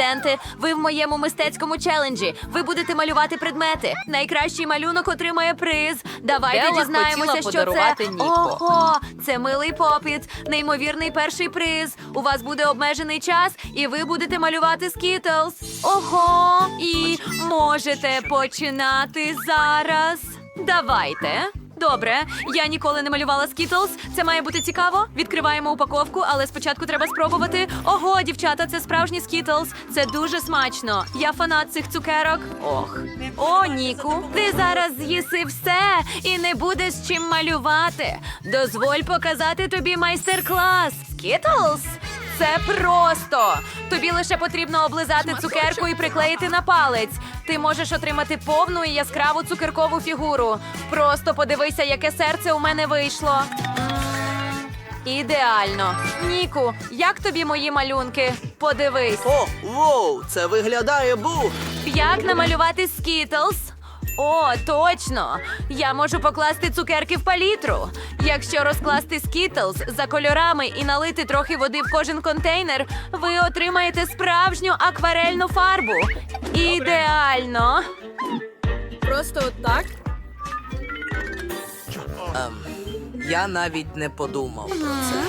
студенти. Ви в моєму мистецькому челенджі. Ви будете малювати предмети. Найкращий малюнок отримає приз. Давайте Белла дізнаємося, що це. Ніко. Ого, це милий попіт, неймовірний перший приз. У вас буде обмежений час, і ви будете малювати скітлс. Ого, і можете починати зараз. Давайте. Добре, я ніколи не малювала Skittles. Це має бути цікаво. Відкриваємо упаковку, але спочатку треба спробувати. Ого, дівчата, це справжні Skittles. Це дуже смачно. Я фанат цих цукерок. Ох. О, Ніку, ти зараз з'їси все і не будеш чим малювати. Дозволь показати тобі майстер-клас. Skittles? Це просто. Тобі лише потрібно облизати цукерку і приклеїти на палець. Ти можеш отримати повну і яскраву цукеркову фігуру. Просто подивися, яке серце у мене вийшло. Ідеально. Ніку, як тобі мої малюнки? Подивись. О, воу, це виглядає бух. Як намалювати скітлс? О, точно! Я можу покласти цукерки в палітру. Якщо розкласти скітлс за кольорами і налити трохи води в кожен контейнер, ви отримаєте справжню акварельну фарбу. Ідеально! Просто так? Ем, я навіть не подумав про це.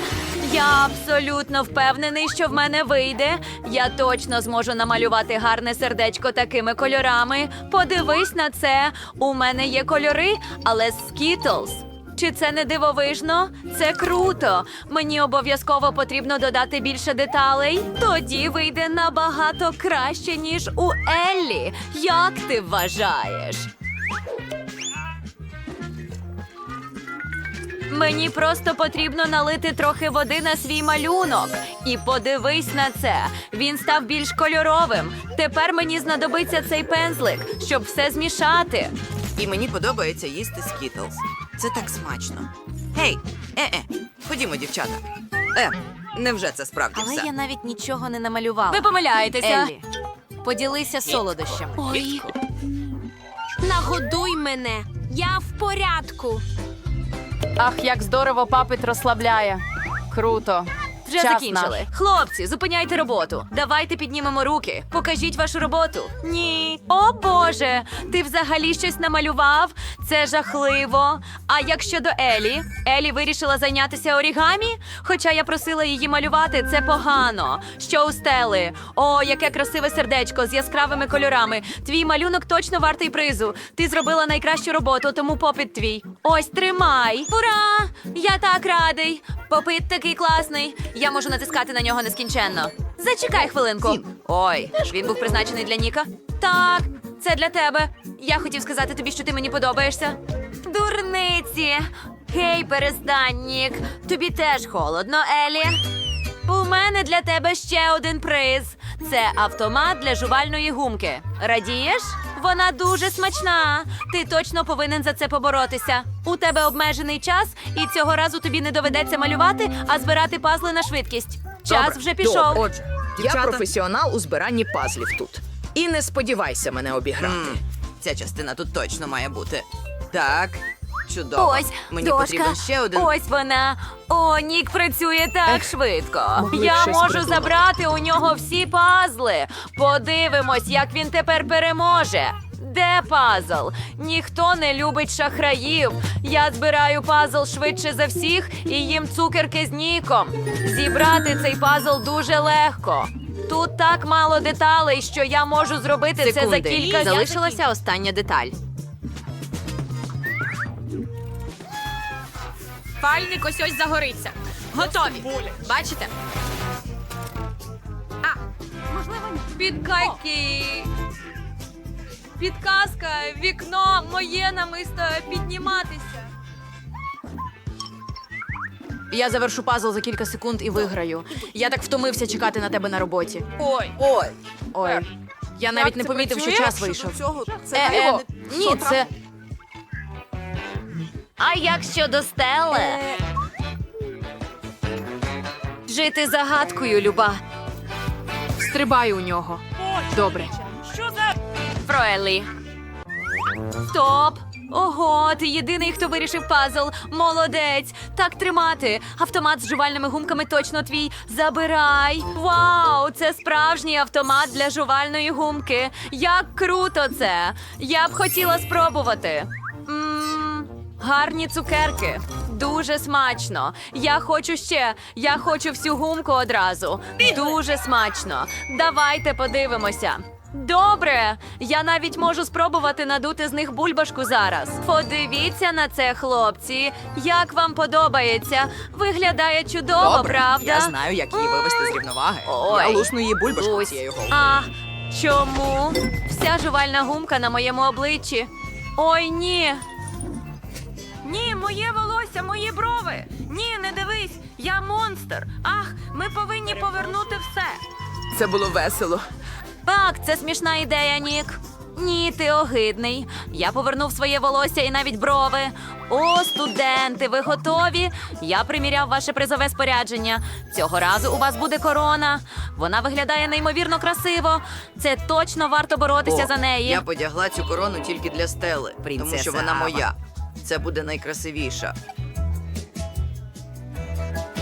Я абсолютно впевнений, що в мене вийде. Я точно зможу намалювати гарне сердечко такими кольорами. Подивись на це. У мене є кольори, але Skittles. Чи це не дивовижно? Це круто. Мені обов'язково потрібно додати більше деталей. Тоді вийде набагато краще, ніж у Еллі. Як ти вважаєш? Мені просто потрібно налити трохи води на свій малюнок. І подивись на це. Він став більш кольоровим. Тепер мені знадобиться цей пензлик, щоб все змішати. І мені подобається їсти скітлс. Це так смачно. Гей, е-е, ходімо, дівчата. Е, невже це справді Але все? я навіть нічого не намалювала. Ви помиляєтеся. Еллі, поділися солодощами. Ой, Нагодуй мене. Я в порядку. Ах, як здорово папит розслабляє. Круто. вже Час закінчили. наш. Хлопці, зупиняйте роботу. Давайте піднімемо руки. Покажіть вашу роботу. Ні. О Боже, ти взагалі щось намалював? Це жахливо. А як щодо Елі? Елі вирішила зайнятися орігамі? Хоча я просила її малювати, це погано. Що у стели? О, яке красиве сердечко з яскравими кольорами. Твій малюнок точно вартий призу. Ти зробила найкращу роботу, тому попит твій. Ось тримай. Ура! Я так радий. Попит такий класний. Я можу натискати на нього нескінченно. Зачекай хвилинку. Ой, він був призначений для Ніка. Так, це для тебе. Я хотів сказати тобі, що ти мені подобаєшся. Дурниці. Гей, перестань, Нік. Тобі теж холодно, Елі. У мене для тебе ще один приз. Це автомат для жувальної гумки. Радієш? Вона дуже смачна. Ти точно повинен за це поборотися. У тебе обмежений час, і цього разу тобі не доведеться малювати, а збирати пазли на швидкість. Час Добре, вже пішов. добре. Отже, Дівчата. я професіонал у збиранні пазлів тут. І не сподівайся мене обіграти. М, ця частина тут точно має бути. Так, чудово. Ось Мені дошка. потрібен ще один. Ось вона. О, Нік працює так швидко. могли б Я щось можу придумати. забрати у нього всі пазли. Подивимось, як він тепер переможе. Де пазл? Ніхто не любить шахраїв. Я збираю пазл швидше за всіх і їм цукерки з ніком. Зібрати цей пазл дуже легко. Тут так мало деталей, що я можу зробити це за кілька Залишилася остання деталь. Пальник ось ось загориться. Готові. Бачите? Підкаки. Підказка, вікно моє намисто підніматися. Я завершу пазл за кілька секунд і виграю. Я так втомився чекати на тебе на роботі. Ой, Ой, Ой. Я навіть не помітив, що час вийшов. Цього це Е, е, ні, це а як щодо стеле? Жити загадкою, люба. стрибаю у нього. Добре. Фроелі. Стоп! Ого, ти єдиний, хто вирішив пазл. Молодець. Так тримати. Автомат з жувальними гумками точно твій. Забирай. Вау, це справжній автомат для жувальної гумки. Як круто це! Я б хотіла спробувати. Мм, гарні цукерки. Дуже смачно. Я хочу ще. Я хочу всю гумку одразу. Дуже смачно. Давайте подивимося. Добре, я навіть можу спробувати надути з них бульбашку зараз. Подивіться на це, хлопці. Як вам подобається? Виглядає чудово, правда? Я знаю, як її вивести з рівноваги. Ой. Я лусну її бульбашку цією головою. А чому? Вся жувальна гумка на моєму обличчі. Ой, ні. Ні, моє волосся, мої брови. Ні, не дивись, я монстр. Ах, ми повинні повернути все. Це було весело. Так, це смішна ідея, Нік. Ні, ти огидний. Я повернув своє волосся і навіть брови. О, студенти, ви готові? Я приміряв ваше призове спорядження. Цього разу у вас буде корона. Вона виглядає неймовірно красиво. Це точно варто боротися О, за неї. Я подягла цю корону тільки для стели, тому що вона Ава. моя. Це буде найкрасивіша.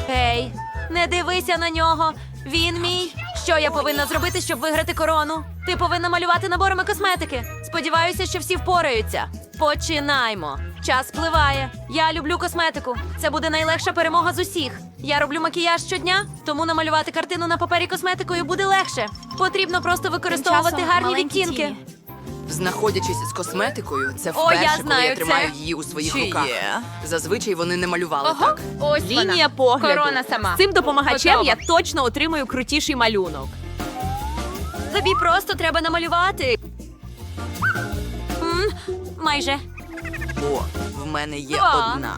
Гей, не дивися на нього. Він мій. Що я повинна зробити, щоб виграти корону? Ти повинна малювати наборами косметики. Сподіваюся, що всі впораються. Починаймо. Час спливає. Я люблю косметику. Це буде найлегша перемога з усіх. Я роблю макіяж щодня, тому намалювати картину на папері косметикою буде легше. Потрібно просто використовувати часом гарні маленькі відтінки. тіні. Знаходячись з косметикою, це О, вперше, я коли знаю я тримаю це. її у своїх Чи руках. є? Зазвичай вони не малювали так. Ось Лінія погляду. Корона сама. З цим допомагачем Готово. я точно отримую крутіший малюнок. Тобі просто треба намалювати. М, майже. О, в мене є А. одна.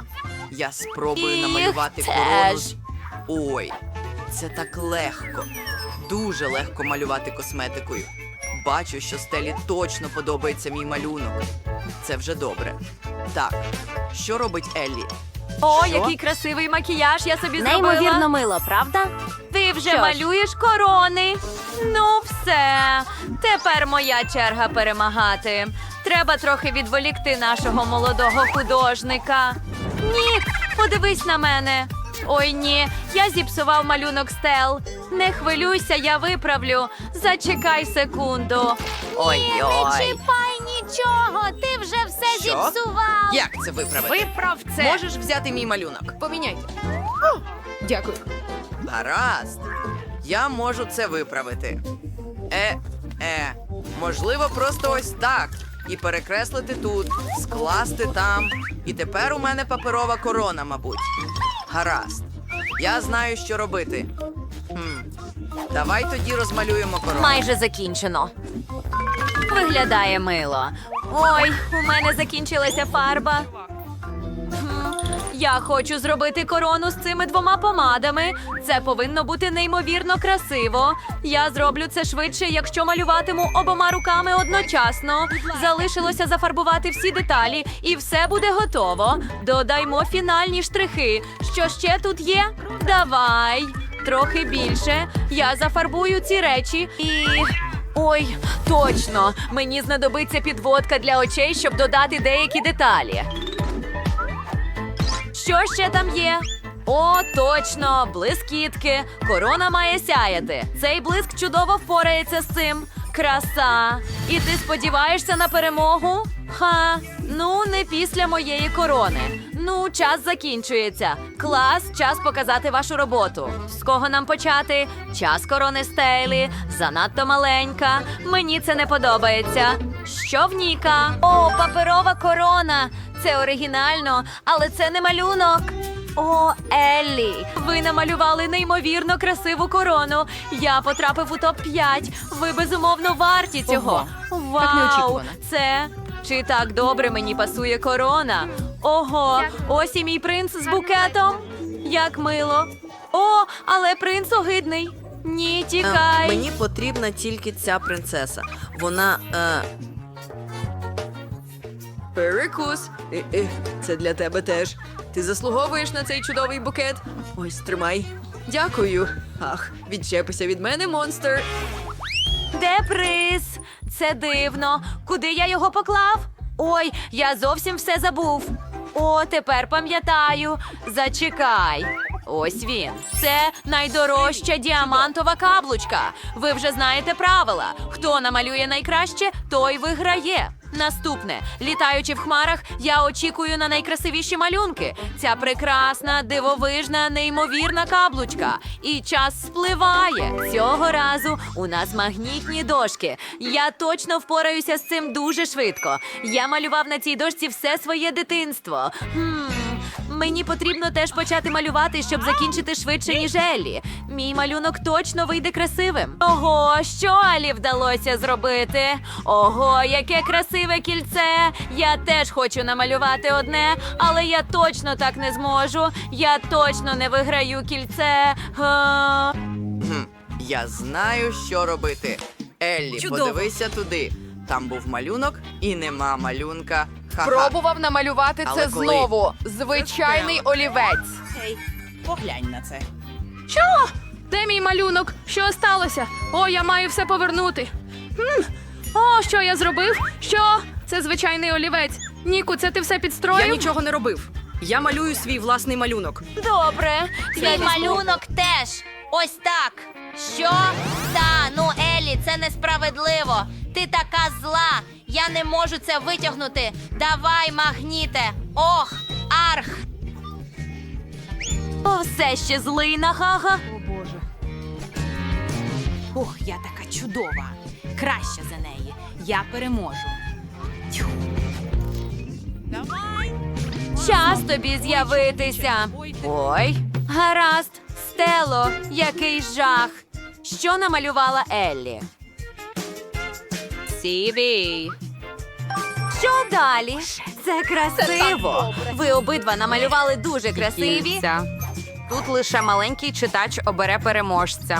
Я спробую І намалювати теж. корону. з- Ой, це так легко. Дуже легко малювати косметикою. Бачу, що стелі точно подобається мій малюнок. Це вже добре. Так, що робить Еллі? О, Що? який красивий макіяж я собі зробила. Неймовірно мило, правда? Ти вже Що ж. малюєш корони. Ну, все. Тепер моя черга перемагати. Треба трохи відволікти нашого молодого художника. Нік, подивись на мене. Ой, ні, я зіпсував малюнок стел. Не хвилюйся, я виправлю. Зачекай секунду. Ой-ой. чіпай нічого, ти вже все Що? Як це виправити? Виправ це. Можеш взяти мій малюнок? Поміняйте. Дякую. Гаразд. Я можу це виправити. Е, е, можливо, просто ось так. І перекреслити тут, скласти там. І тепер у мене паперова корона, мабуть. Гаразд. Я знаю, що робити. Хм. Давай тоді розмалюємо корову. Майже закінчено. Виглядає мило. Ой, у мене закінчилася фарба. Я хочу зробити корону з цими двома помадами. Це повинно бути неймовірно красиво. Я зроблю це швидше, якщо малюватиму обома руками одночасно. Залишилося зафарбувати всі деталі, і все буде готово. Додаймо фінальні штрихи. Що ще тут є? Давай. Трохи більше. Я зафарбую ці речі і. Ой, точно! Мені знадобиться підводка для очей, щоб додати деякі деталі. Що ще там є? О, точно, блискітки. Корона має сяяти. Цей блиск чудово впорається з цим. Краса. І ти сподіваєшся на перемогу? Ха, ну не після моєї корони. Ну, час закінчується. Клас, час показати вашу роботу. З кого нам почати? Час корони Стейлі. Занадто маленька. Мені це не подобається. Що в Ніка? О, паперова корона. Це оригінально, але це не малюнок. О, Еллі, ви намалювали неймовірно красиву корону. Я потрапив у топ 5 Ви безумовно варті цього. Вау, так неочікувано. це чи так добре мені пасує корона? Ого, ось і мій принц з букетом. Як мило. О, але принц огидний. Ні, тікай. Е, Мені потрібна тільки ця принцеса. Вона. Е... Перекус. Е, е, це для тебе теж. Ти заслуговуєш на цей чудовий букет. Ось тримай. Дякую. Ах, відчепися від мене, монстр. Де приз? Це дивно. Куди я його поклав? Ой, я зовсім все забув. О, тепер пам'ятаю. Зачекай. Ось він. Це найдорожча діамантова каблучка. Ви вже знаєте правила. Хто намалює найкраще, той виграє. Наступне, літаючи в хмарах, я очікую на найкрасивіші малюнки. Ця прекрасна, дивовижна, неймовірна каблучка. І час спливає. Цього разу у нас магнітні дошки. Я точно впораюся з цим дуже швидко. Я малював на цій дошці все своє дитинство. Хм, мені потрібно теж почати малювати, щоб закінчити швидше, ніж Еллі. Мій малюнок точно вийде красивим. Ого, що Алі вдалося зробити? Ого, яке красиве кільце! Я теж хочу намалювати одне, але я точно так не зможу. Я точно не виграю кільце. Га. Я знаю, що робити. Еллі, Чудово. подивися туди. Там був малюнок і нема малюнка. Пробував намалювати Але це коли? знову. Звичайний олівець. Поглянь на це. Що? Де мій малюнок? Що сталося? О, я маю все повернути. Хм. О, що я зробив? Що? Це звичайний олівець. Ніку, це ти все підстроїв? Я нічого не робив. Я малюю свій власний малюнок. Добре. Твій малюнок теж. Ось так. Що? Та, ну Елі, це несправедливо. Ти така зла. Я не можу це витягнути. Давай, магніте. Ох, арх. О, все ще злий на Гага. Ох, я така чудова. Краща за неї. Я переможу. Час тобі з'явитися. Ой, гаразд, Стело, який жах. Що намалювала Еллі? Сібі. Що далі? Це красиво. Ви обидва намалювали дуже красиві. Тут лише маленький читач обере переможця.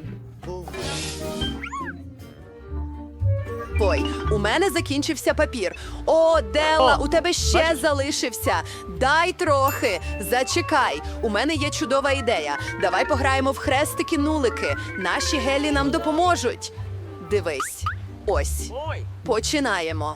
Мене закінчився папір. О, Дела, у тебе ще залишився. Дай трохи. Зачекай. У мене є чудова ідея. Давай пограємо в хрестики-нулики. Наші гелі нам допоможуть. Дивись, ось. Починаємо.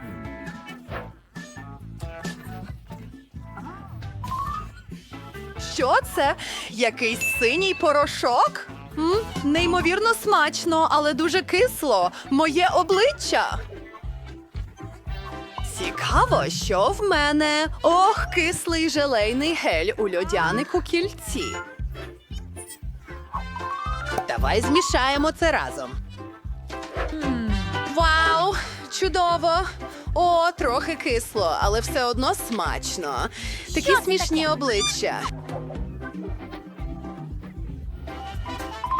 Що це? Якийсь синій порошок? М? Неймовірно смачно, але дуже кисло. Моє обличчя. Цікаво, що в мене. Ох, кислий желейний гель у льодянику кільці. Давай змішаємо це разом. Вау! Чудово! О, трохи кисло, але все одно смачно. Такі смішні обличчя.